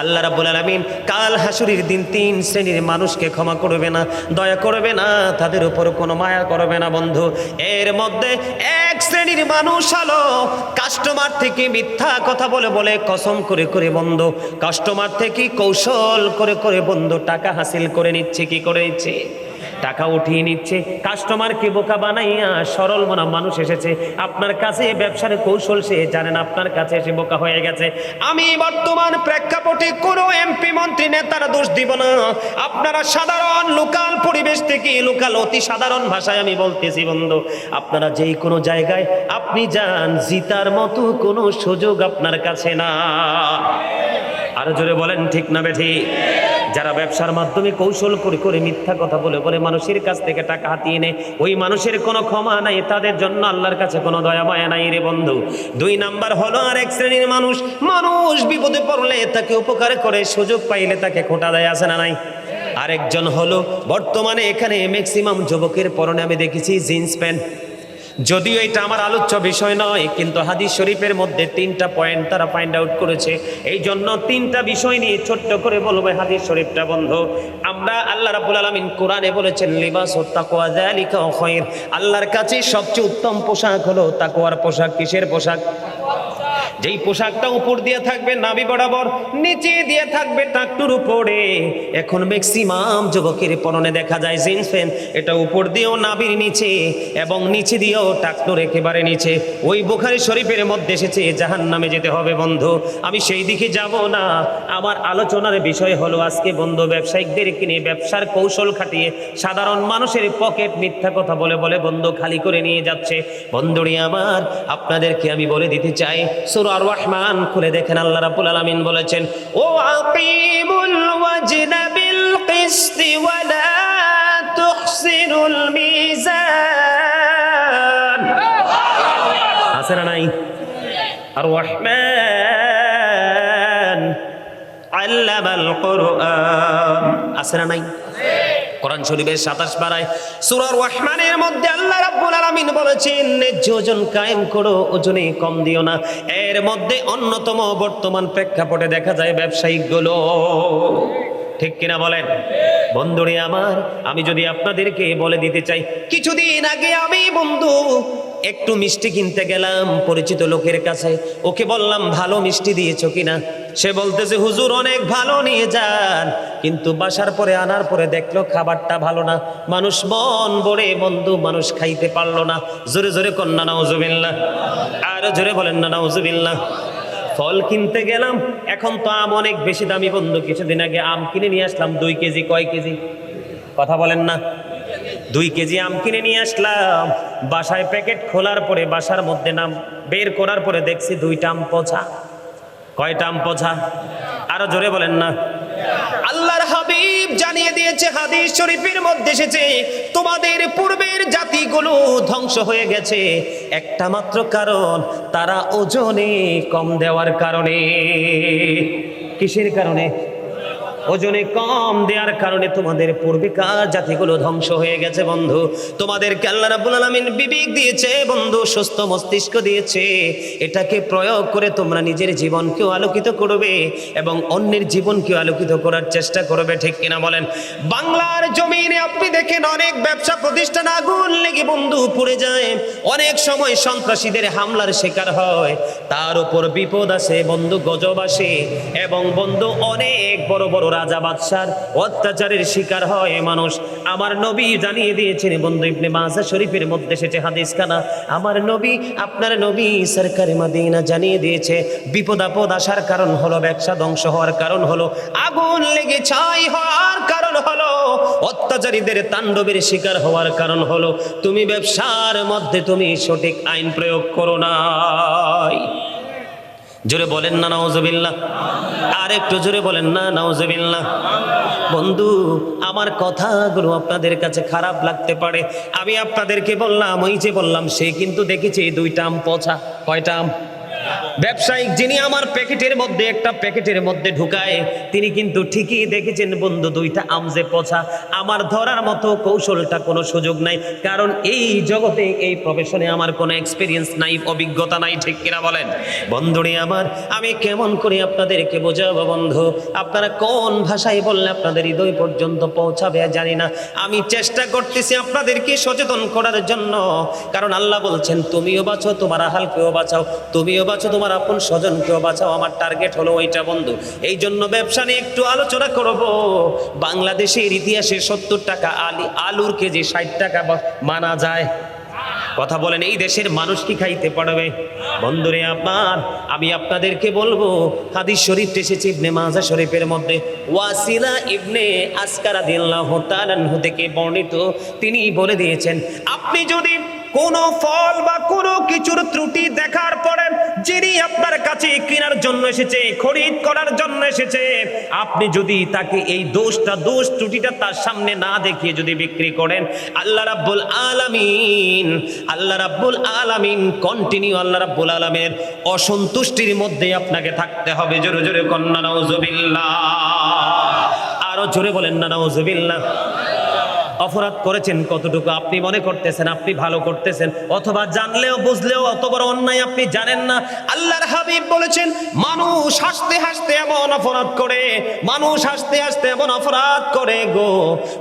আল্লাহ রাবুল আলমিন কাল হাসুরির দিন তিন শ্রেণির মানুষকে ক্ষমা করবে না, দয়া করবে না, তাদের উপর কোনো মায়া করবে না বন্ধু। এর মধ্যে এক শ্রেণির মানুষ হলো কাস্টমার থেকে মিথ্যা কথা বলে বলে কসম করে করে বন্ধ। কাস্টমার থেকে কৌশল করে করে বন্ধ, টাকা হাসিল করে নিচ্ছে, কি করে নিচ্ছে? টাকা উঠিয়ে নিচ্ছে কাস্টমারকে বোকা বানাইয়া সরল মনা মানুষ এসেছে। আপনার কাছে ব্যবসার কৌশল সে জানেন আপনার কাছে এসে বোকা হয়ে গেছে। আমি বর্তমান প্রেক্ষাপটে কোনো এমপি মন্ত্রী নেতারা দোষ দিব না। আপনারা সাধারণ লোকাল পরিবেশ থেকে লোকাল অতি সাধারণ ভাষায় আমি বলতেছি, বন্ধু। আপনারা যেই কোনো জায়গায় আপনি যান, জিতার মতো কোনো সুযোগ আপনার কাছে না। আরও জোরে বলেন, ঠিক না বেঠি? যারা ব্যবসার মাধ্যমে কৌশল করে করে মিথ্যা কথা বলে বলে মানুষের কাছ থেকে টাকা হাতিয়ে নেয়, ওই মানুষের কোনো ক্ষমা নাই, তাদের জন্য আল্লাহর কাছে কোনো দয়া মায়া নাই রে বন্ধু। দুই নাম্বার হলো আর এক শ্রেণির মানুষ মানুষ বিপদে পড়লে তাকে উপকার করে, সুযোগ পাইলে তাকে খোটা দেয়, আছে না নাই? আরেকজন হলো, বর্তমানে এখানে ম্যাক্সিমাম যুবকের পরনে আমি দেখেছি জিন্স প্যান্ট যদিও এটা আমার আলোচ্য বিষয় নয়, কিন্তু হাদিস শরীফের মধ্যে তিনটা পয়েন্ট তারা ফাইন্ড আউট করেছে। এই জন্য তিনটা বিষয় নিয়ে ছোট্ট করে বলব হাদিস শরীফটা বন্ধ। আমরা আল্লাহ রাবুল আলমিন কোরআনে বলেছেন, লিবাস আল্লাহর কাছে সবচেয়ে উত্তম পোশাক হলো তাকোয়ার পোশাক। কিসের পোশাক? যেই পোশাকটা উপর দিয়ে থাকবে নাভি বরাবর, নিচে দিয়ে থাকবে টাকটুর উপরে। এখন ম্যাক্সিমাম যুবকের পরনে দেখা যায় জিন্স প্যান্ট এটা উপর দিয়েও নাভির নিচে এবং নিচে দিয়েও টাকটুর একেবারে নিচে। ওই বুখারি শরীফের মধ্যে এসেছে জাহান নামে যেতে হবে বন্ধু। আমি সেই দিকে যাব না। আমার আলোচনার বিষয় হলো আজকে বন্ধু, ব্যবসায়িকদের কিনে ব্যবসার কৌশল খাটিয়ে সাধারণ মানুষের পকেট মিথ্যা কথা বলে বলে বন্ধু খালি করে নিয়ে যাচ্ছে। বন্ধুরি আমার, আপনাদেরকে আমি বলে দিতে চাই সূরা আর রহমান খুলে দেখেন, আল্লাহ রাব্বুল আলামিন বলেছেন, ও আকিমুল ওয়াজনা বিল কিসত ওয়া লা তুহসিনুল মিজান। আছে না নাই? আর রহমান আল্লামাল কোরআন। আছে না নাই? কোরআন শরীফের সাতাশ পাড়ায় সুরার রহমানের মধ্যে আল্লাহ রাব্বুল আলামিন বলেছেন, ন্যায্য ওজন কায়েম করো, ওজনে কম দিও না। এর মধ্যে অন্যতম বর্তমান প্রেক্ষাপটে দেখা যায় ব্যবসায়িকগুলো। ঠিক কিনা বলেন? বন্ধুরে আমার, আমি যদি আপনাদেরকে বলে দিতে চাই, কিছুদিন আগে আমি বন্ধু একটু মিষ্টি কিনতে গেলাম পরিচিত লোকের কাছে। ওকে বললাম, ভালো মিষ্টি দিয়েছ কিনা? সে বলতেছে, হুজুর, অনেক ভালো নিয়ে যান। কিন্তু বাসার পরে আনার পরে দেখল, খাবারটা ভালো না। মানুষ মন বড়ে বন্ধু মানুষ খাইতে পারল না। জোরে জোরে কন্যা নাউজুবিল্লাহ আর জোরে বলেন না নাউজুবিল্লাহ ফল কিনতে গেলাম, এখন তো আম অনেক বেশি দামি বন্ধু। কিছুদিন আগে আম কিনে নিয়ে আসলাম, দুই কেজি, কয় কেজি? কথা বলেন না। দুই কেজি আম কিনে নিয়ে আসলাম। বাসায় প্যাকেট খোলার পরে বাসার মধ্যে নাম বের করার পরে দেখছি দুইটা আম পচা। কয়টা আম পচা? আরও জোরে বলেন না। আল্লাহর হাবিব জানিয়ে দিয়েছে, হাদিস শরীফের মধ্যে এসেছে, তোমাদের পূর্বের জাতিগুলো ধ্বংস হয়ে গেছে। একটা মাত্র কারণ, তারা ওজনে কম দেওয়ার কারণে। কিসের কারণে? ওজনে কম দেওয়ার কারণে তোমাদের পূর্বিকার জাতিগুলো ধ্বংস হয়ে গেছে, বন্ধু। তোমাদের আল্লাহ রাব্বুল আলামিন বিবেক দিয়েছে, বন্ধু, সুস্থ মস্তিষ্ক দিয়েছে। এটাকে প্রয়োগ করে তোমরা নিজের জীবনকেও আলোকিত করবে এবং অন্যের জীবনকেও আলোকিত করার চেষ্টা করবে, ঠিক কিনা বলেন? বাংলার জমিনে আপনি দেখেন অনেক ব্যবসা প্রতিষ্ঠান আগুন লেগে, বন্ধু, পুড়ে যায়। অনেক সময় সন্ত্রাসীদের হামলার শিকার হয়। তার উপর বিপদ আসে, বন্ধু, গজব আসে এবং, বন্ধু, অনেক বড় বড় রাজা বাদশার অত্যাচারের শিকার হয় মানুষ। আমার নবী জানিয়ে দিয়েছেন, বন্ধু ইবনে মাজা শরীফের মধ্যে এসেছে হাদিস খানা আমার নবী, আপনার নবী সরকারি মাদিনা জানিয়ে দিয়েছে, বিপদ আপদ আসার কারণ হলো, ব্যবসা ধ্বংস হওয়ার কারণ হলো, আগুন লেগে ছাই হওয়ার কারণ হলো, অত্যাচারীদের তাণ্ডবের শিকার হওয়ার কারণ হলো। তুমি ব্যবসার মধ্যে তুমি সঠিক আইন প্রয়োগ করো নাই। জোরে বলেন না, নাউজুবিল্লাহ। আর একটু জোরে বলেন না, নাউজুবিল্লাহ। বন্ধু, আমার কথাগুলো আপনাদের কাছে খারাপ লাগতে পারে। আমি আপনাদেরকে বললাম, ওই যে বললাম, সে কিন্তু দেখেছি দুইটা আম পচা। কয়টা আম? ব্যবসায়িক যিনি আমার প্যাকেটের মধ্যে, একটা প্যাকেটের মধ্যে ঢুকায়, তিনি কিন্তু ঠিকই দেখেছেন, বন্ধু, দুইটা আমজে পচা। আমার ধরার মতো কৌশলটা কোনো সুযোগ নাই, কারণ এই জগতে এই প্রফেশনে আমার কোনো এক্সপিরিয়েন্স নাই, অভিজ্ঞতা নাই, ঠিক কিনা বলেন? বন্ধুরে আমার, আমি কেমন করে আপনাদেরকে বোঝাবো, বন্ধু? আপনারা কোন ভাষায় বললে আপনাদের হৃদয় পর্যন্ত পৌঁছাবে, জানি না। আমি চেষ্টা করতেছি আপনাদেরকে সচেতন করার জন্য, কারণ আল্লাহ বলছেন, তুমিও বাঁচো, তোমার আহালকেও বাঁচাও। তুমিও বাঁচো, তোমার আপন স্বজনকেও বাঁচাও, আমার টার্গেট হলো ওইটা বন্ধু। এই জন্য ব্যবসা নিয়ে একটু আলোচনা করব। বাংলাদেশের ইতিহাসে সত্তর টাকা আলি, আলুর কেজি ষাট টাকা মানা যায়। কথা বলেন, এই দেশের মানুষ কি খাইতে পারবে? বন্ধুরে আপনার আমি আপনাদেরকে বলব, হাদিস শরীফ এসেছে ইবনে মাজা শরীফের মধ্যে। ওয়াসিলা ইবনে আসকারা দিল্লাহ তাআলাহু থেকে বর্ণিত। তিনি বলে দিয়েছেন, আপনি যদি কোনো ফল বা কোনো কিছুর ত্রুটি দেখার পরে যিনি আপনার কাছে কেনার জন্য এসেছে, খরিদ করার জন্য এসেছে, আপনি যদি তাকে এই দোষটা, দোষ ত্রুটিটা তার সামনে না দেখিয়ে যদি বিক্রি করেন, আল্লাহ রাব্বুল আলামিন, আল্লাহ রাব্বুল আলামিন কন্টিনিউ আল্লাহ রাব্বুল আলামিনের অসন্তুষ্টির মধ্যে আপনাকে থাকতে হবে। জোরে জোরে কন্যা, নাউজুবিল্লাহ। আরও জোরে বলেন না, নাউজুবিল্লাহ। অপরাধ করেছেন কতটুকু আপনি মনে করতেছেন, আপনি ভালো করতেছেন, অথবা জানলেও, বুঝলেও অত বড় অন্যায় আপনি জানেন না। আল্লাহর হাবিব বলেছেন, মানুষ হাসতে হাসতে এমন অপরাধ করে, মানুষ হাসতে হাসতে এমন অপরাধ করে গো।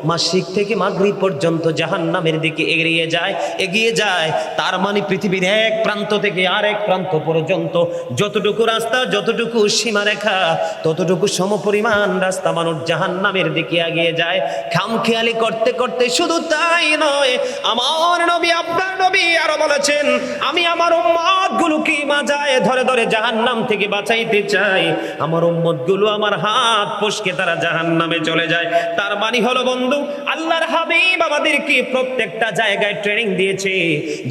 মাসিক থেকে মাগরিব পর্যন্ত জাহান্নামের দিকে এগিয়ে যায় এগিয়ে যায়, তার মানে পৃথিবীর এক প্রান্ত থেকে আরেক প্রান্ত পর্যন্ত যতটুকু রাস্তা, যতটুকু সীমারেখা, ততটুকু সমপরিমাণ রাস্তা মানুষ জাহান্নামের দিকে এগিয়ে যায়। খামখেয়ালি করতে করতে শুধু তাই নয়, আমার নবী, আপনার নবী আরও বলেছেন, আমি আমার উম্মত গুলোকে মাজায় ধরে ধরে জাহান্নাম থেকে বাঁচাইতে চাই। আমার উম্মতগুলো আমার হাত ফসকে তারা জাহান্নামে চলে যায়। তার মানে হলো বন্ধু, আল্লাহর হাবিব আমাদেরকে প্রত্যেকটা জায়গায় ট্রেনিং দিয়েছে।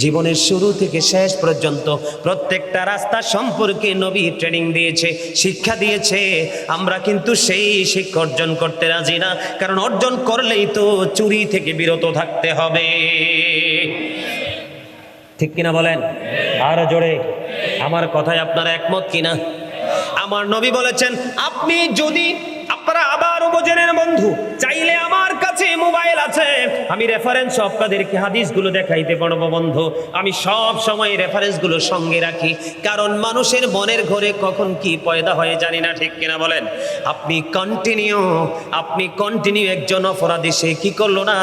জীবনের শুরু থেকে শেষ পর্যন্ত প্রত্যেকটা রাস্তা সম্পর্কে নবী ট্রেনিং দিয়েছে, শিক্ষা দিয়েছে। আমরা কিন্তু সেই শিক্ষা অর্জন করতে রাজি না, কারণ অর্জন করলেই তো চুরি থেকে বিরত থাকতে হবে। ঠিক কিনা বলেন? আর জোরে। আমার কথায় আপনারা একমত কিনা? আমার নবী বলেছেন, আপনি যদি, আপনারা আবার উপজেনের বন্ধু, চাইলে আমার কাছে মোবাইল আছে। আমি রেফারেন্স আপনাদেরকে হাদিসগুলো দেখাইতে বন্ধু। আমি সব সময় রেফারেন্সগুলো সঙ্গে রাখি, কারণ মানুষের মনের ঘরে কখন কি পয়দা হয়ে জানি না, ঠিক কিনা বলেন? আপনি কন্টিনিউ আপনি কন্টিনিউ একজন অপরাধী, সে কি করল না?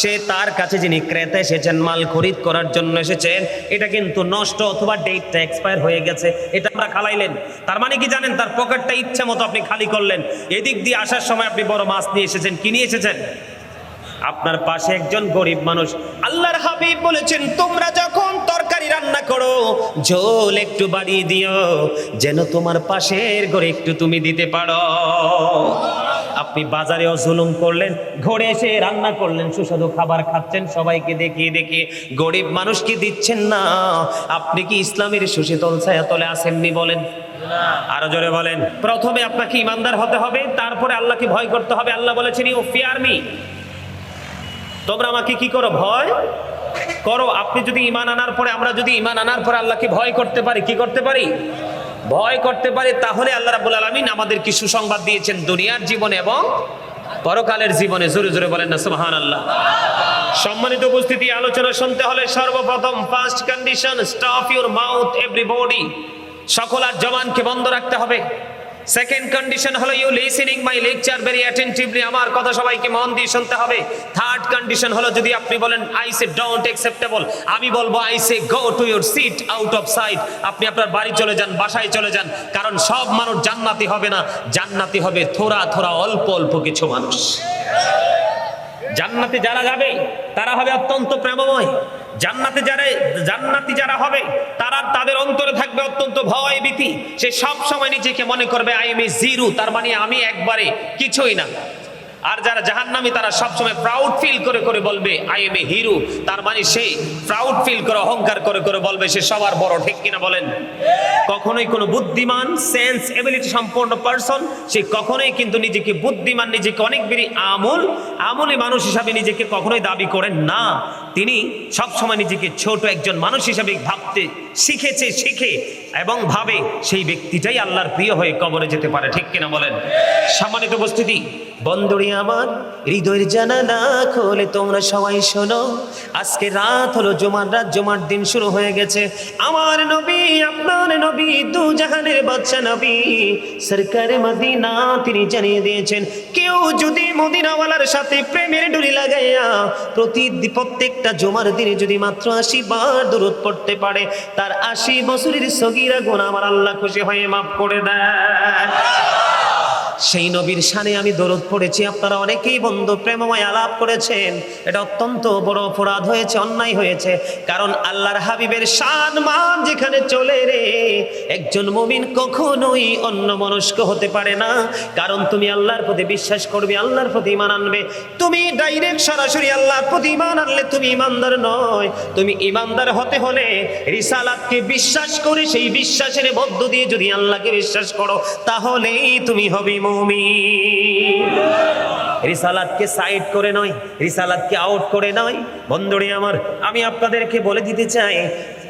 সে তার কাছে যিনি ক্রেতা এসেছেন, মাল খরিদ করার জন্য এসেছেন, এটা কিন্তু নষ্ট অথবা ডেটটা এক্সপায়ার হয়ে গেছে, এটা আমরা খালাইলেন। তার মানে কি জানেন? তার পকেটটা ইচ্ছা মতো আপনি খালি করলেন। এদিক দিয়ে আসার সময় আপনি বড় মাছ নিয়ে এসেছেন, কি নিয়ে এসেছেন? আপনার পাশে একজন গরিব মানুষ। আল্লাহর হাবিব বলেছেন, তোমরা যখন তরকারি রান্না করো, ঝোল একটু বাড়িয়ে দিও। যেন তোমার পাশের ঘরে একটু তুমি দিতে পারো। আপনি বাজারেও জুলুম করলেন, ঘরে এসে রান্না করলেন, সুস্বাদু খাবার খাচ্ছেন, সবাইকে দেখিয়ে দেখিয়ে গরিব মানুষকে দিচ্ছেন না। আপনি কি ইসলামের সুশীতল ছায়াতলে আসেননি বলেন? আরও জোরে বলেন। প্রথমে আপনাকে ইমানদার হতে হবে, তারপরে আল্লাহকে ভয় করতে হবে। আল্লাহ বলেছেন ও তোমরা আমাকে কি করো, ভয় করো? আপনি যদি ইমান আনার পরে, আমরা যদি ইমান আনার পরে আল্লাহকে ভয় করতে পারি, কি করতে পারি? ভয় করতে পারে, তাহলে আল্লাহ রাবুল আলমিন আমাদের কি সুসংবাদ দিয়েছেন দুনিয়ার জীবনে এবং পরকালের জীবনে। জোরে জোরে বলেন না সুহান আল্লাহ সম্মানিত উপস্থিতি, আলোচনা শুনতে হলে সর্বপ্রথম first condition stop your mouth everybody সকল আর জবানকে বন্ধ রাখতে হবে। সেকেন্ড কন্ডিশন হলো you listening my lecture very attentively আমার কথা সবাইকে মন দিয়ে শুনতে হবে। থার্ড কন্ডিশন হলো যদি আপনি বলেন আই সে ডোন্ট অ্যাকসেপ্টেবল আমি বলব I say go to your seat out of sight আপনি আপনার বাড়ি চলে যান, বাসায় চলে যান, কারণ সব মানুষ জান্নাতি হবে না। জান্নাতি হবে থোড়া থোড়া, অল্প অল্প কিছু মানুষ। জান্নাতে যারা যাবে, তারা হবে অত্যন্ত প্রেমময়। জান্নাতে যারা জান্নাতি যারা হবে, তারা তাদের অন্তরে থাকবে অত্যন্ত ভয় ভীতি। সে সব সময় নিজেকে মনে করবে আই এম এ জিরু তার মানে আমি একবারে কিছুই না। আর যারা জাহান্নামী, তারা সবসময় প্রাউড ফিল করে করে বলবে আই এম এ হিরো তার মানে সে প্রাউড ফিল করে, অহংকার করে করে বলবে, সে সবার বড়, ঠিক কিনা বলেন? কখনোই কোনো বুদ্ধিমান সেন্স এবিলিটি সম্পন্ন পারসন সে কখনোই কিন্তু নিজেকে বুদ্ধিমান, নিজেকে অনেক বেশি আমল, আমলি মানুষ হিসাবে নিজেকে কখনোই দাবি করেন না। তিনি সবসময় নিজেকে ছোট একজন মানুষ হিসাবে ভাবতে শিখেছে, শিখে এবং ভাবে সেই ব্যক্তিটাই আল্লাহর প্রিয় হয়ে কবরে যেতে পারে, ঠিক কিনা বলেন? সম্মানিত উপস্থিতি। বন্ধুরি আমার, হৃদয়ের জানালা খোলে তোমরা সবাই শোনো, আজকে রাত হলো জুমার, রাত জুমার দিন শুরু হয়ে গেছে। আমার নবী, আপনার নবী, দু জাহানের বাচ্চা নবী, সরকারে মদিনা তিনি জানিয়ে দিয়েছেন, কেউ যদি মদিনাওয়ালার সাথে প্রেমের ডুরি লাগাইয়া প্রতি প্রত্যেকটা জুমার দিনে যদি মাত্র আশি বার দূরত পড়তে পারে, তার আশি বছরের সগিরা গোনা আমার আল্লাহ খুশি হয়ে মাফ করে দেয়। সেই নবীর শানে আমি দরদ পড়েছি। আপনারা অনেকেই বন্ধু প্রেমময় আলাপ করেছেন। এটা অত্যন্ত বড় অপরাধ হয়েছে, অন্যায় হয়েছে। কারণ আল্লাহর হাবিবের শান মান যেখানে চলে রে, একজন মুমিন কখনোই অন্য মনস্ক হতে পারে না। কারণ তুমি আল্লাহর প্রতি বিশ্বাস করবে, আল্লাহর প্রতি ইমান আনবে। তুমি ডাইরেক্ট সরাসরি আল্লাহর প্রতি ইমান আনলে তুমি ইমানদার নয়। তুমি ইমানদার হতে হলে রিসালাতকে বিশ্বাস করে, সেই বিশ্বাসের মধ্য দিয়ে যদি আল্লাহকে বিশ্বাস করো, তাহলেই তুমি হবে মুমিন রিসালাতকে সাইড করে নয়, রিসালাতকে আউট করে নয়। বন্ধুরে আমার, আমি আপনাদেরকে বলে দিতে চাই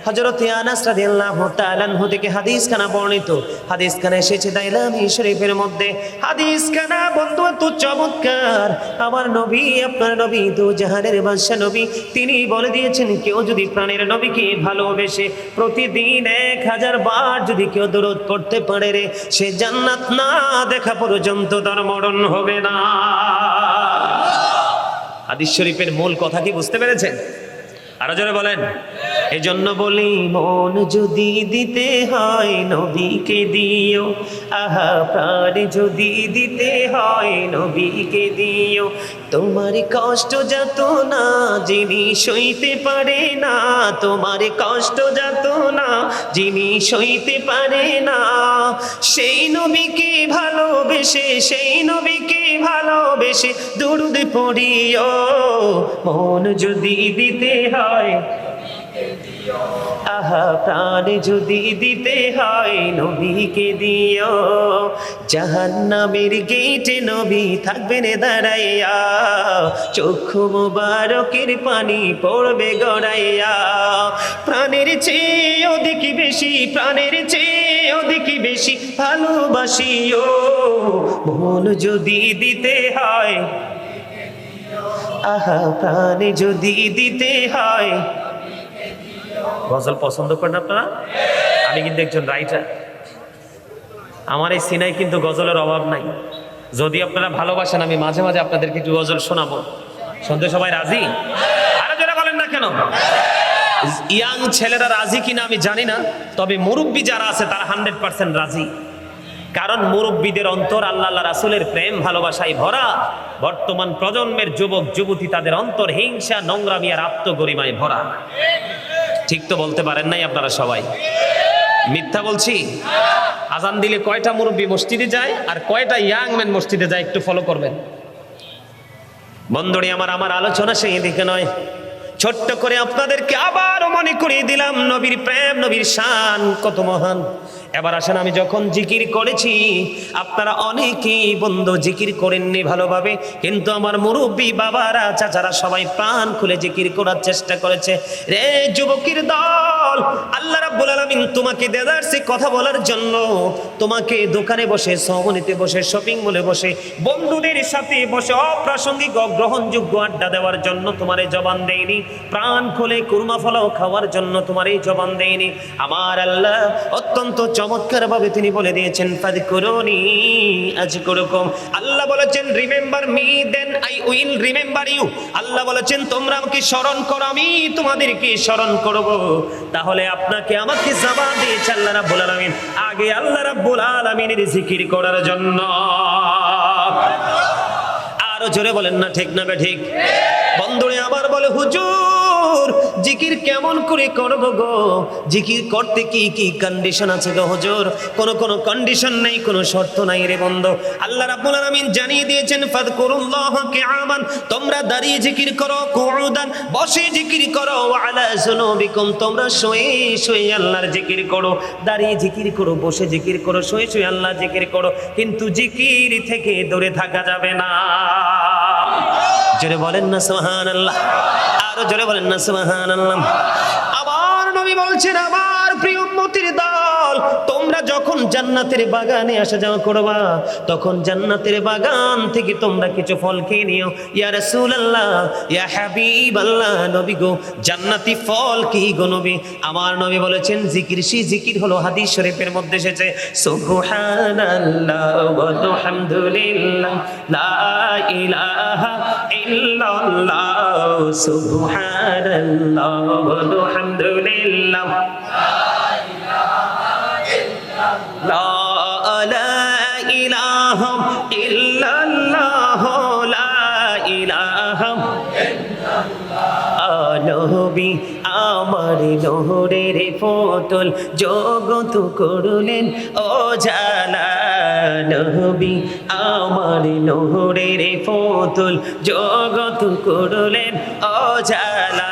হযরত আনাস রাদিয়াল্লাহু তাআলা আনহু থেকে হাদিস খানা বর্ণিত। হাদিস খানা এসেছে দাইলামি শরীফের মধ্যে। হাদিস খানা বন্ধু, এত চমৎকার। আমার নবী, আপনার নবী দু জাহানের বাদশা নবী, তিনি বলে দিয়েছেন, কেউ যদি প্রাণের নবীকে ভালোবেসে প্রতিদিন এক হাজার বার যদি কেউ দরদ পড়তে পারে রে, সে জান্নাত না দেখা পর্যন্ত তার মরণ হবে না। হাদিস শরীফের মূল কথা কি বুঝতে পেরেছেন? আরও জোরে বলেন। এই জন্য বলি, মন যদি দিতে হয় নবীকে দিও, আহা, প্রাণ যদি দিতে হয় নবীকে দিও। তোমার কষ্ট যত না যিনি সইতে পারে না, তোমার কষ্ট যত না যিনি সইতে পারে না। সেই নবীকে ভালোবেসে, সেই নবীকে ভালোবেসে দুরুদ পড়িও। মন যদি দিতে হয় আহা, প্রাণ যদি দিতে হয় নবীকে দিও। জাহান্নামের গেটে নবী থাকবেন দাঁড়াইয়া। চক্ষু মুবারকের পানি পড়বে গড়াইয়া। প্রাণের চেয়ে অধিক বেশি, প্রাণের চেয়ে অধিক বেশি ভালোবাসিও। মন যদি দিতে হয়, আহা, প্রাণ যদি দিতে হয় গজল পছন্দ করেন আপনারা? আমি কিন্তু একজন রাইটার আমার এই সিনাই কিন্তু গজলের অভাব নাই। যদি আপনারা ভালোবাসেন, আমি মাঝে মাঝে আপনাদেরকে একটু গজল শোনাবো। শুনতে সবাই রাজি? আরও যারা বলেন না কেন? ইয়াং ছেলেরা রাজি কিনা আমি জানি না, তবে মুরব্বী যারা আছে, তারা হান্ড্রেড পার্সেন্ট রাজি। কারণ মুরব্বীদের অন্তর আল্লাহ রাসুলের প্রেম, ভালোবাসায় ভরা। বর্তমান প্রজন্মের যুবক, যুবতী তাদের অন্তর হিংসা, নোংরামি আর আত্মগরিমায় ভরা। ঠিক তো বলতে পারেন নাই আপনারা সবাই। মিথ্যা বলছি? আজান দিলে কয়টা মুরব্বী মসজিদে যায় আর কয়টা ইয়াং ম্যান মসজিদে যায় একটু ফলো করবেন। বন্ধুরি, আমার আমার আলোচনা সেই দিকে নয়। ছোট্ট করে আপনাদেরকে আবারও মনে করিয়ে দিলাম, নবীর প্রেম, নবীর শান কত মহান। এবার আসেন, আমি যখন জিকির করেছি, আপনারা অনেকেই বন্ধু জিকির করেননি ভালোভাবে, কিন্তু আমার মুরব্বী বাবারা, চাচারা সবাই প্রাণ খুলে জিকির করার চেষ্টা করেছে। রে যুবকের দল, আল্লাহ রাব্বুল আলামিন তোমাকে দেদারসে কথা বলার জন্য, তোমাকে দোকানে বসে সহমনিতে বসে শপিং মলে বসে, বন্ধুদের সাথে বসে অপ্রাসঙ্গিক অগ্রহণযোগ্য আড্ডা দেওয়ার জন্য তোমার এই জবান দেয়নি প্রাণ খুলে কুরমা ফলাও খাওয়ার জন্য তোমার এই জবান দেয়নি আমার আল্লাহ অত্যন্ত চমৎকার ভাবে তিনি বলে দিয়েছেন ফাদ করুনি আজ করকম আল্লাহ বলেছেন remember me then I will remember you আল্লাহ বলেছেন, তোমরা আমাকে স্মরণ করো, আমি তোমাদেরকে স্মরণ করব। তাহলে আপনাকে আমাকে জবাব দিয়েছে আল্লাহ রাব্বুল আলামিন। আগে আল্লাহ রাব্বুল আলামিনের জিকির করার জন্য। আরও জোরে বলেন না, ঠিক না বে ঠিক? বন্ধুরে আবার বলে, হুজুর জিকির কেমন করে করব গো? জিকির করতে কি কি কন্ডিশন আছে গো হুজুর? কোন কোন কন্ডিশন নাই, কোন শর্ত নাই রে বন্ধু। আল্লাহ রাব্বুল আলামিন জানিয়ে দিয়েছেন, ফাদকুরুল্লাহ কিয়ামান তোমরা দাঁড়িয়ে জিকির করো, কুউদান, বসে জিকির করো আলা জুনুবিকুম তোমরা শুয়ে শুয়ে আল্লাহর জিকির করো। দাঁড়িয়ে জিকির করো, বসে জিকির করো, শুয়ে শুয়ে আল্লাহ জিকির করো, কিন্তু জিকির থেকে দূরে থাকা যাবে না। জোরে বলেন না সুবহান আল্লাহ আরও জোরে বলেন না সুবহানাল্লাহ। আবার নবী বলছেন আমার প্রিয় উম্মতির ফল তোমরা যখন জান্নাতের বাগানে আসা যাওয়া করবা, তখন জান্নাতের বাগান থেকে তোমরা কিছু ফল খেয়ে নিও। ইয়া রাসূলুল্লাহ, ইয়া হাবিবাল্লাহ, নবী গো, জান্নাতি ফল কি গো নবী? আমার নবী বলেছেন, জিকির সি জিকির হলো হাদিস শরীফের মধ্যে এসেছে, সুবহানাল্লাহ ওয়া আলহামদুলিল্লাহ, লা ইলাহা ইল্লাল্লাহ, সুবহানাল্লাহ ওয়া আলহামদুলিল্লাহ। লা ইলাহা ইল্লাল্লাহ লা আমার নহরের ফতল জগত করলেন ও জানা নবী আমার নহরের ফতল জগত করলেন ও জানা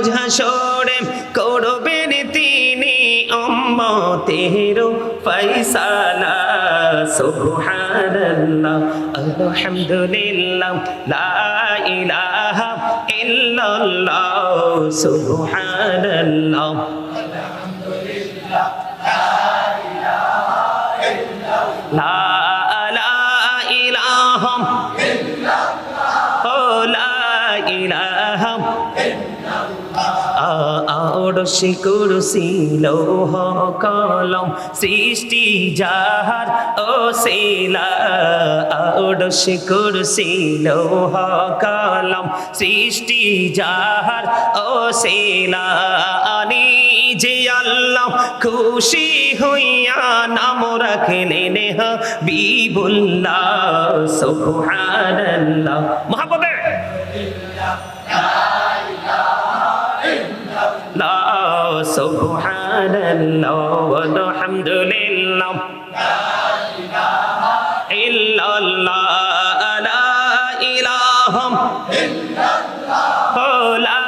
রোজ হাসরে করবেন তিনি উম্মতের ফয়সালা। সুবহানাল্লাহ আলহামদুলিল্লাহ লা আড়শি কুরসি লৌহ কলম সৃষ্টি যাহার ও শিলা। আড়শি কুরসি লৌহ কলম সৃষ্টি যাহার ও শিলা। যে আল্লাহ খুশি হইয়া নাম রাখলেন বিবুল্লাহ, সুবহানাল্লাহ। সুবহানাল্লাহ আলহামদুলিল্লাহ। ইল্লাল্লাহ, লা ইলাহা। ইল্লাল্লাহ লা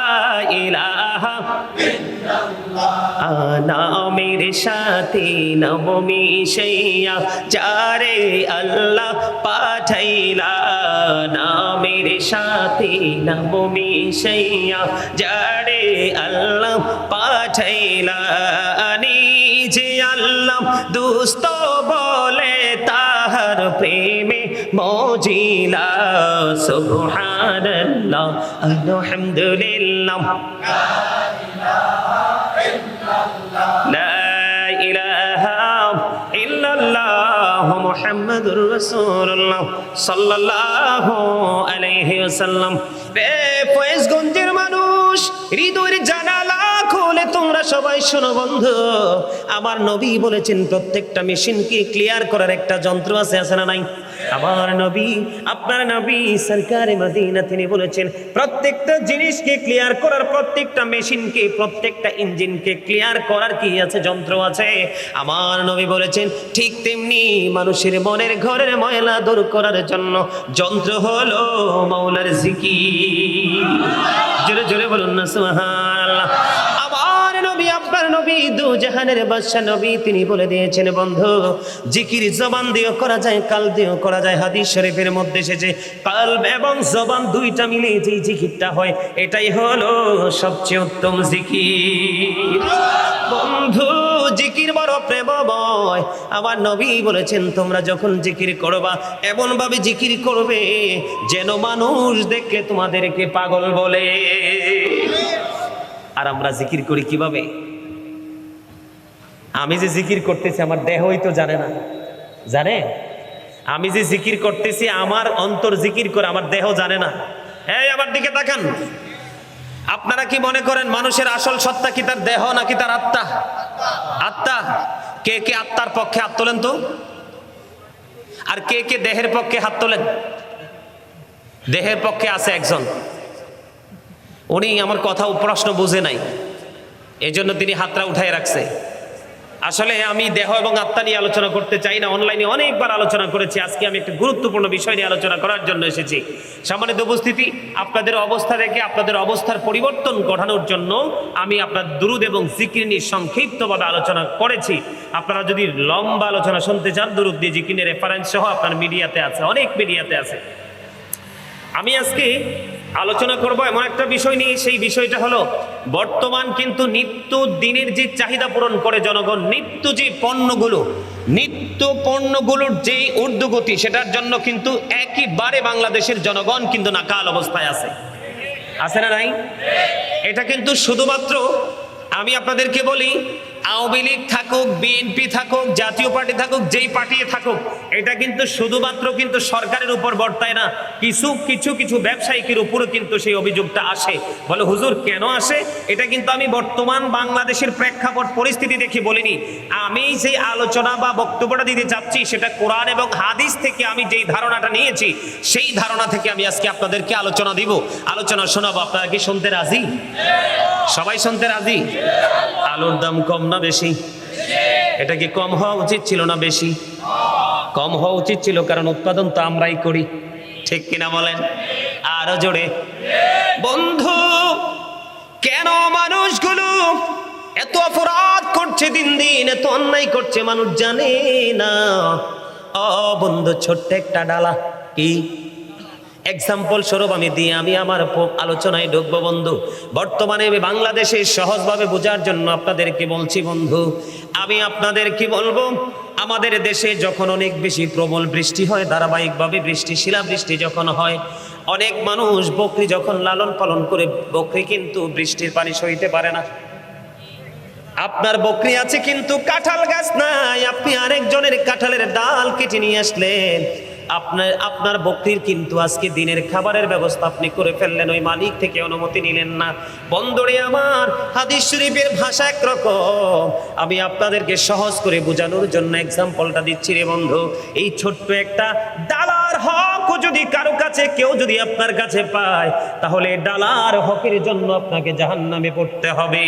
ইলাহা। নামের সাথে নম মিশাইয়া যারে আল্লাহ পাঠাইলা। নামের সাথে নম মিশাইয়া যারে আল্লাহ পাঠাইলা যে আল্লাহ দুস্ত বলে তাহার প্রেমে মজিলা। সুবহানাল্লাহ, আলহামদুলিল্লাহ। রাসূলুল্লাহ সাল্লাল্লাহু আলাইহি ওয়াসাল্লাম। রে মানুষ, হৃদয়ের জানা সবাই শোনো বন্ধু, আমার নবী বলেছেন প্রত্যেকটা মেশিনকে ক্লিয়ার করার একটা যন্ত্র আছে আছে না নাই? আমার নবী, আপনার নবী সরকারে মদিনা তিনি বলেছেন, প্রত্যেকটা জিনিসকে ক্লিয়ার করার প্রত্যেকটা মেশিনকে প্রত্যেকটা ইঞ্জিনকে ক্লিয়ার করার কি আছে, যন্ত্র আছে? আমার নবী বলেছেন, ঠিক তেমনি মানুষের মনের ঘরের ময়লা দূর করার জন্য যন্ত্র হলো মাওলার জিকির। জোরে জোরে বলুন না, সুবহানাল্লাহ। আপনার নবী, দু জাহানের বাদশা নবী তিনি বলে দিয়েছেন, বন্ধু, জিকির জবান দিয়েও করা যায়, কাল দিয়েও করা যায়, হাদিস শরীফের মধ্যে এসেছে কাল এবং জবান দুইটা মিলে যেই জিকিরটা হয়, এটাই হলো সবচেয়ে উত্তম জিকির। বন্ধু, জিকির বড় প্রেমময়, আমার নবী বলেছেন, তোমরা যখন জিকির করবা এমন ভাবে জিকির করবে যেন মানুষ দেখলে তোমাদেরকে পাগল বলে। আর আমরা জিকির করি কীভাবে? আমি যে জিকির করতেছি, আমার দেহই তো জানে না। জানে? আমি যে জিকির করতেছি, আমার অন্তর জিকির করে আমার দেহ জানে না। হ্যাঁ আমার দিকে তাকান। আপনারা কি মনে করেন, মানুষের আসল সত্তা কি তার দেহ নাকি তার আত্মা? আত্মা? কে কে আত্মার পক্ষে হাত তোলেন তো? আর কে কে দেহের পক্ষে হাত তোলেন? দেহের পক্ষে আছে একজন। উনি আমার কথা প্রশ্ন বুঝে নাই। এজন্য তিনি হাতটা উঠাই রাখছে। আসলে আমি দেহ এবং আত্মা নিয়ে আলোচনা করতে চাই না। অনলাইনে অনেকবার আলোচনা করেছি। আজকে আমি একটা গুরুত্বপূর্ণ বিষয় নিয়ে আলোচনা করার জন্য এসেছি। সম্মানিত উপস্থিতি, আপনাদের অবস্থা দেখে, আপনাদের অবস্থার পরিবর্তন ঘটানোর জন্য আমি আপনার দুরুদ এবং জিকির নিয়ে সংক্ষিপ্তভাবে আলোচনা করেছি। আপনারা যদি লম্বা আলোচনা শুনতে চান, দুরুদ দিয়ে জিকিনের রেফারেন্স সহ আপনার মিডিয়াতে আছে, অনেক মিডিয়াতে আছে। আমি আজকে আলোচনা করব এমন একটা বিষয় নিয়ে। সেই বিষয়টা হলো, বর্তমান কিন্তু নিত্য দিনের যে চাহিদা পূরণ করে জনগণ, নিত্য যে পণ্যগুলো, নিত্য পণ্যগুলোর যে ঊর্ধ্বগতি, সেটার জন্য কিন্তু একইবারে বাংলাদেশের জনগণ কিন্তু নাকাল অবস্থায় আছে। আছে না নাই? এটা কিন্তু শুধুমাত্র আমি আপনাদেরকে বলি আওয়ামী লীগ থাকুক, বিএনপি থাকুক, জাতীয় পার্টি থাকুক, যেই পার্টি থাকুক, এটা কিন্তু শুধুমাত্র কিন্তু সরকারের উপর বর্তায় না, কিছু কিছু কিছু ব্যবসায়িকের উপরও কিন্তু সেই অভিযোগটা আসে। বলে, হুজুর, কেন আসে? এটা কিন্তু আমি বর্তমান বাংলাদেশের প্রেক্ষাপট পরিস্থিতি দেখে বলিনি। আমি সেই আলোচনা বা বক্তব্যটা দিতে চাচ্ছি, সেটা কোরআন এবং হাদিস থেকে আমি যেই ধারণাটা নিয়েছি, সেই ধারণা থেকে আমি আজকে আপনাদেরকে আলোচনা দিব। আলোচনা শোনাবো, আপনারা কি শুনতে রাজি? সবাই শুনতে রাজি? আলুর দাম কম না বেশি? এটা কি কম হওয়া উচিত ছিল না বেশি? কম হওয়া উচিত ছিল কারণ উৎপাদন তো আমরাই করি। ঠিক কিনা বলেন? আরও জোরে। বন্ধু, কেন মানুষগুলো এত অপরাধ করছে দিন দিন, এত অন্যায় করছে মানুষ জানে না। ও বন্ধু, ছোট্ট একটা ডালা। কি? এক্সাম্পল স্বরূপ আমি দিই আমি আমার আলোচনায় ঢুকবো বন্ধু। বর্তমানে আমি বাংলাদেশে সহজভাবে বোঝার জন্য আপনাদেরকে বলছি বন্ধু, আমি আপনাদের কি বলব, আমাদের দেশে যখন অনেক বেশি প্রবল বৃষ্টি হয়, ধারাবাহিকভাবে বৃষ্টি, শিলাবৃষ্টি যখন হয়, অনেক মানুষ বকরি যখন লালন পালন করে, বকরি কিন্তু বৃষ্টির পানি সইতে পারে না। আপনার বকরি আছে কিন্তু কাঁঠাল গাছ নাই, আপনি আরেকজনের কাঁঠালের ডাল কেটে নিয়ে আসলেন। আপনার আপনার বকরির কিন্তু আজকে দিনের খাবারের ব্যবস্থা আপনি করে ফেললেন, ওই মালিক থেকে অনুমতি নিলেন না। বন্দরে আমার হাদিস শরীফের ভাষা একরকম। আমি আপনাদেরকে সহজ করে বোঝানোর জন্য এক্সাম্পলটা দিচ্ছি রে বন্ধু। এই ছোট্ট একটা ডালার হক যদি কারও কাছে, কেউ যদি আপনার কাছে পায়, তাহলে ডালার হকের জন্য আপনাকে জাহান্নামে পড়তে হবে।